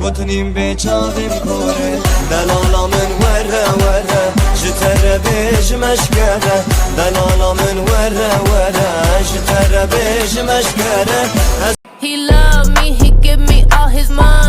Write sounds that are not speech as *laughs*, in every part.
گوتنیم به چاویم کوره دلالا من وره وره جتره بیش مشکره دلالا من وره وره جتره بیش مشکره He love me, he give me all his money.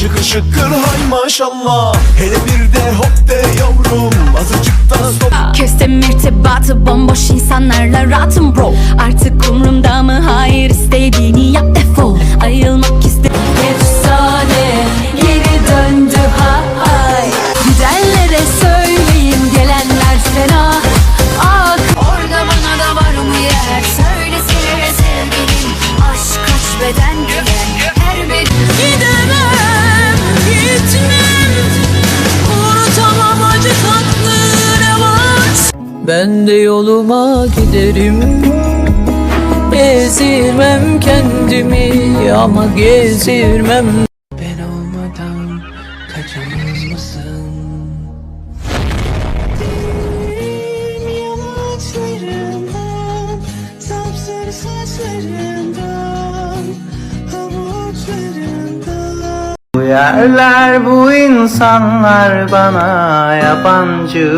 Şıkır şıkır hay maşallah. Hele bir de hop de yavrum. Azıcık da stop Kestim irtibatı bomboş insanlarla rahatım bro. Artık umrumda mı? Hayır Ben de yoluma giderim Gezirmem kendimi ama gezirmem Ben olmadan kaçamaz mısın? Yamaçlarından, sapsarı saçlarından, havuçlarından. Bu yerler bu insanlar bana yabancı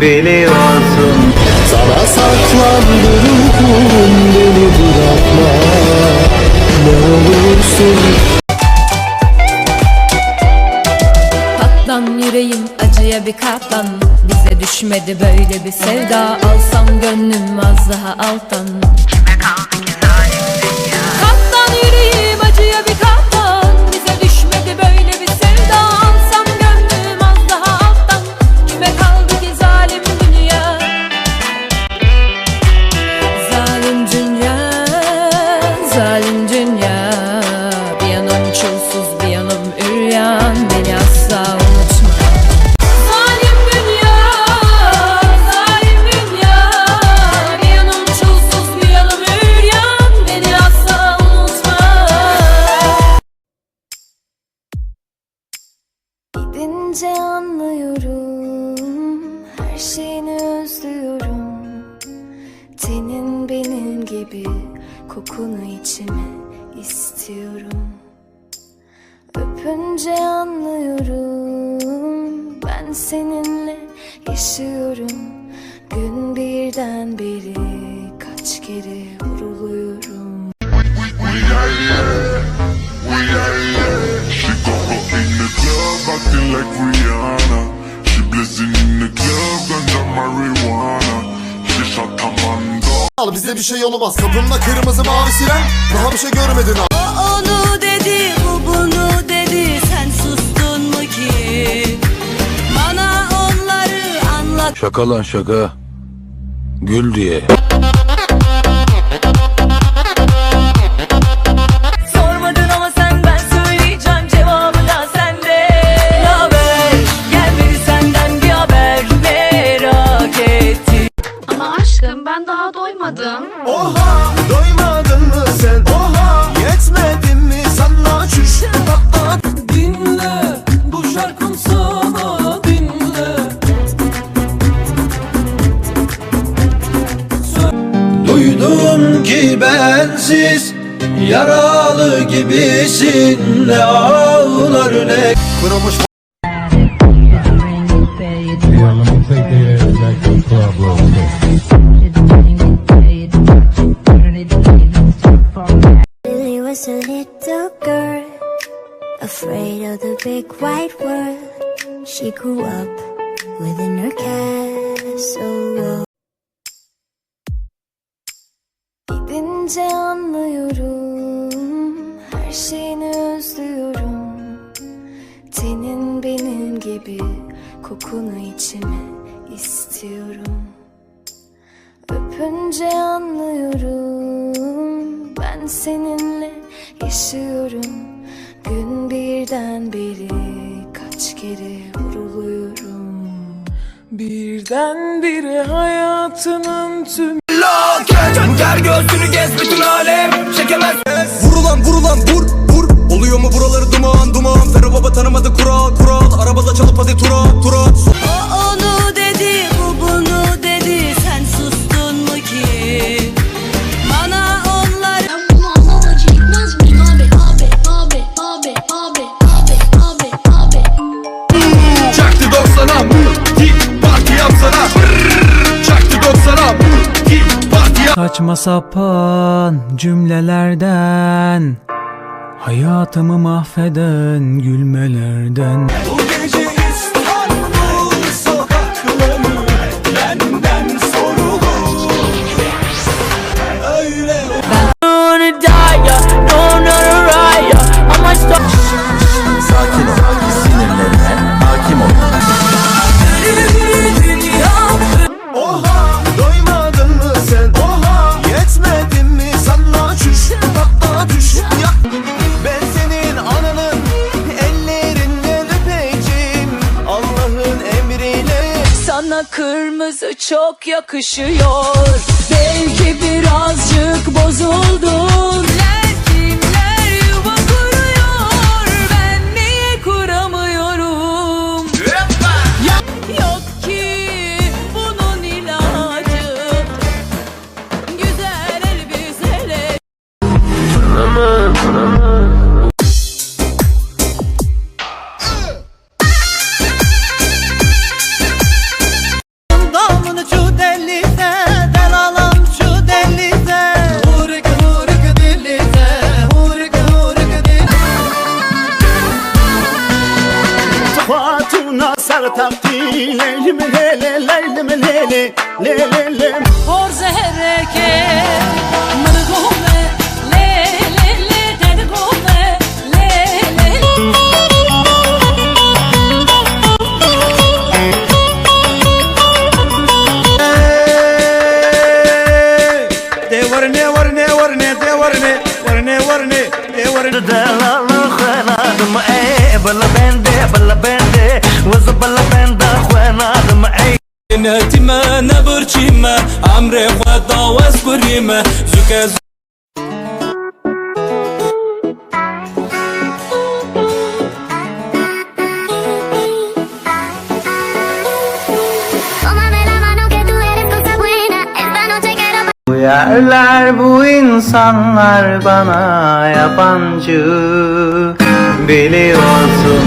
Biliyorsun Sana saklandı ruhum beni bırakma. Ne olursun. Katlan yüreğim acıya bir katlan Bize düşmedi böyle bir sevda. Alsam gönlüm az daha alttan üryan Beni asla unutma. Zalim dünya Zalim dünya Bir yanım çulsuz bir yanım üryan. Beni asla Gidince anlıyorum Her şeyini özlüyorum. Senin benim gibi Kokunu içime a man down. Al bize bir şey olmaz Kapımda kırmızı mavi siren Daha bir şey görmedin ha Onu dedi, bu bunu dedi, sen sustun mu ki? Bana onları anlat. Şaka lan şaka. Gül diye. Ki bensiz Yaralı gibisin Ne ağlar ne Kırılmış Lily was a little girl, afraid of the big white world. She grew up within her castle wall. Gidince anlıyorum, her şeyini özlüyorum. Senin benim gibi kokunu içime istiyorum. Öpünce anlıyorum Ben seninle yaşıyorum Gün birden beri Kaç kere vuruluyorum Birdenbire hayatının tüm Ter göğsünü gez bütün alem çekemez. Vurulan vurulan vur vur Oluyor mu buraları duman duman. Ferro baba tanımadı kural kural. Arabada çalıp hadi tura tura onu sapan cümlelerden Hayatımı mahveden gülmelerden Sana kırmızı çok yakışıyor. Belki birazcık bozuldun نتیمه نبرچیمه امر خود داوز بریمه زوکه Tómame la mano que tú eres cosa buena. Esta noche quiero Bu yerler bu insanlar bana yabancı Biliyorsun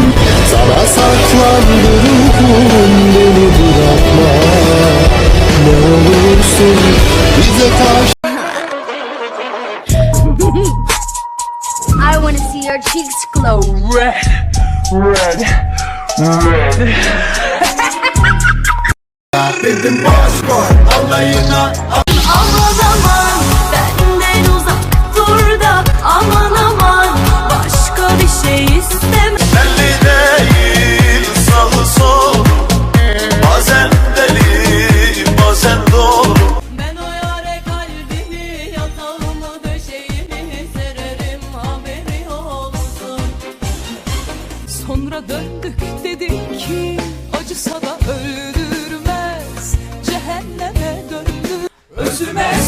sana saklandı ruhum beni bırakma Ne olursun bize karşı I wanna see your cheeks glow. *laughs* Dedim boş boy alayına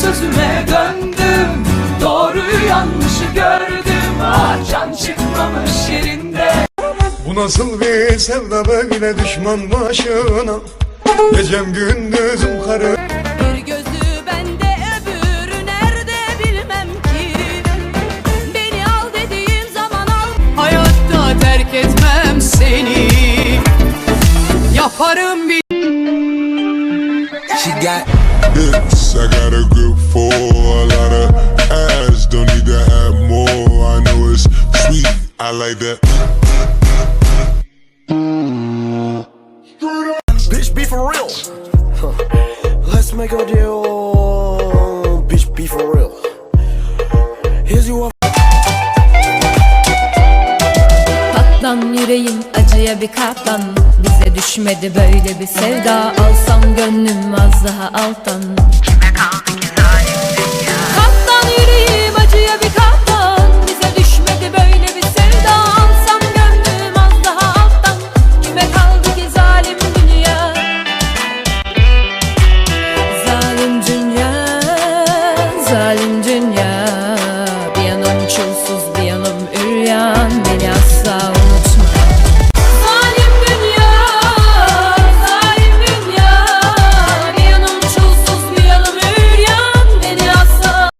sözüme döndüm. Doğruyu yanlışı gördüm. Ah can çıkmamış yerinde. Bu nasıl bir sevda böyle düşman başına? Gecem gündüzüm karı. Bir gözü bende öbürü nerede bilmem ki. Beni al dediğim zaman al. Hayatta terk etmem seni. Yaparım bir This I got a grip for a lot of ass. Don't need to have more. I know it's sweet. I like that katlan Bize düşmedi böyle bir sevda. Alsam gönlüm az daha alttan